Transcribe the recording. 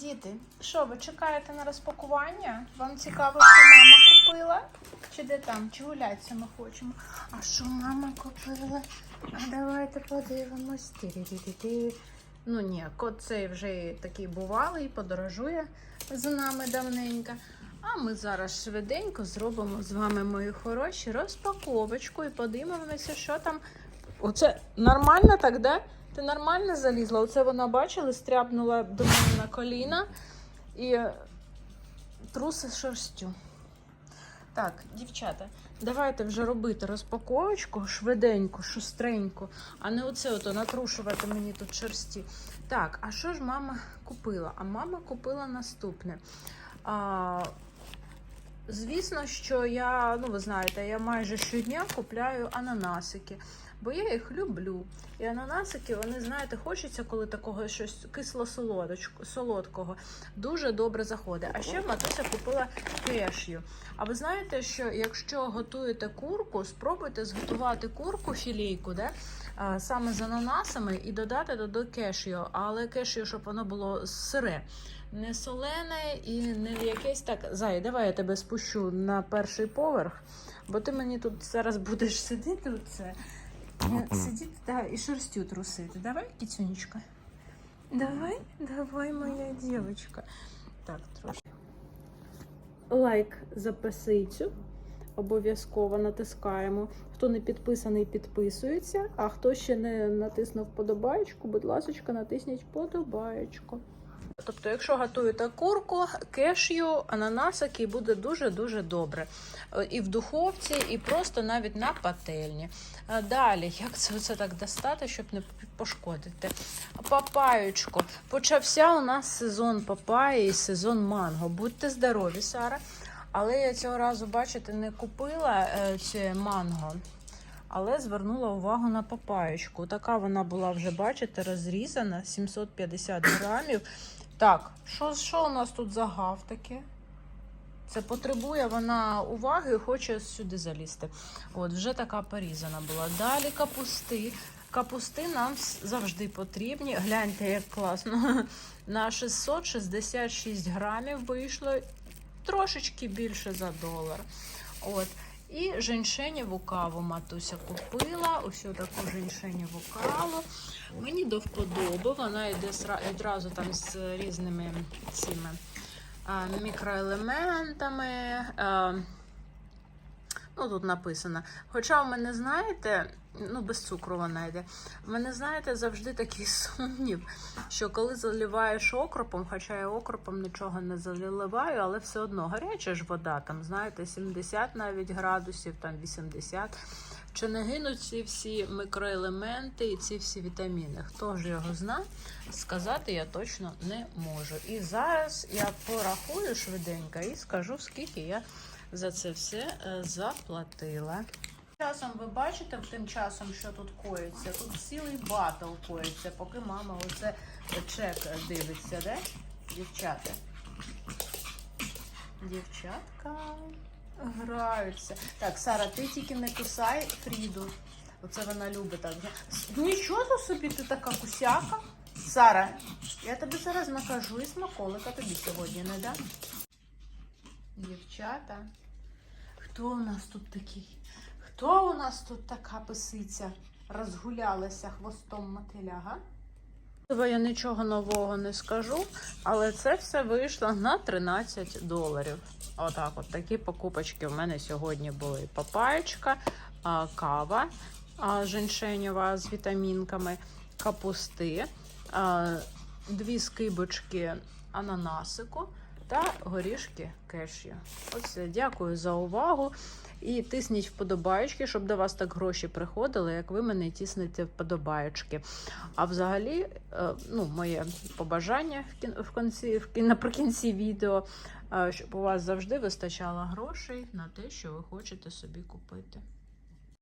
діти, що ви чекаєте на розпакування? Вам цікаво, що мама купила? Чи де там? Чи гулятися ми хочемо? А що мама купила? А давайте подивимось. Ну ні, кот цей вже такий бувалий, подорожує з нами давненько. А ми зараз швиденько зробимо з вами, мої хороші, розпаковочку і подивимося, що там. Оце нормально так, да? Ти нормально залізла? Оце вона бачила, стряпнула до мене на коліна і труси шерстю. Так, дівчата, давайте вже робити розпаковочку швиденько, шустренько, а не оце ото натрушувати мені тут шерсті. Так, а що ж мама купила? А мама купила наступне. А, звісно, що я, ну ви знаєте, я майже щодня купляю ананасики, бо я їх люблю. І ананасики, вони, знаєте, хочеться, коли такого щось кисло-солодкого, дуже добре заходить. А ще матуся купила кешю. А ви знаєте, що якщо готуєте курку, спробуйте зготувати курку філійку, де, саме з ананасами, і додати туди кешю, але кешю, щоб воно було сире. Не солене і не якесь так. Зай, давай я тебе спущу на перший поверх, бо ти мені тут зараз будеш сидіти. Оце. Е, Сидіти да, і шерстю трусити. Давай, кіцюнечка. Давай, давай, моя дівчинка. Так, трошки. Лайк за писицю. Обов'язково натискаємо. Хто не підписаний, підписується. А хто ще не натиснув подобаєчку, будь ласка, натисніть подобаєчку. Тобто, якщо готуєте курку, кешю, ананасики, буде дуже-дуже добре. Е, І в духовці, і просто навіть на пательні. Е, Далі, як це оце так достати, щоб не пошкодити? Папаючку. Почався у нас сезон папаї і сезон манго. Будьте здорові, Сара. Але я цього разу, бачите, не купила е, це манго. Але звернула увагу на папаєчку. Така вона була вже, бачите, розрізана 750 грамів. Так, що, що у нас тут за гав таке? Це потребує вона уваги і хоче сюди залізти. От, вже така порізана була. Далі капусти. Капусти нам завжди потрібні. Гляньте, як класно. На 666 грамів вийшло трошечки більше за долар. От. І женьшенєву каву матуся купила. Ось таку женьшенєву каву. Мені до вподоби. Вона йде одразу там з різними цими мікроелементами. Ну, тут написано. Хоча в мене, знаєте, ну, без цукру вона йде. В мене, знаєте, завжди такий сумнів, що коли заливаєш окропом, хоча я окропом нічого не заливаю, але все одно гаряча ж вода, там, знаєте, 70 навіть градусів, там 80. Чи не гинуть ці всі мікроелементи і ці всі вітаміни? Хто ж його зна? Сказати я точно не можу. І зараз я порахую швиденько і скажу, скільки я за це все е, заплатила. Часом ви бачите тим часом, що тут коїться. Тут цілий батл коїться, поки мама оце чек дивиться, де? Дівчата. Дівчатка граються. Так, Сара, ти тільки не кусай Фріду. Оце вона любить так. Нічого собі ти така кусяка. Сара, я тобі зараз накажу і смаколика тобі сьогодні не дам. Дівчата. Хто у нас тут такий? Хто у нас тут така писиця? Розгулялася хвостом мотиля, га? Я нічого нового не скажу, але це все вийшло на 13 доларів. Отак, от такі покупочки в мене сьогодні були. Папаєчка, кава женьшенєва з вітамінками, капусти, дві скибочки ананасику та горішки кешю. Ось дякую за увагу. І тисніть вподобаєчки, щоб до вас так гроші приходили, як ви мене тиснете вподобаєчки. А взагалі, е, ну, моє побажання в кін- в кінці, в кін- наприкінці відео, е, щоб у вас завжди вистачало грошей на те, що ви хочете собі купити.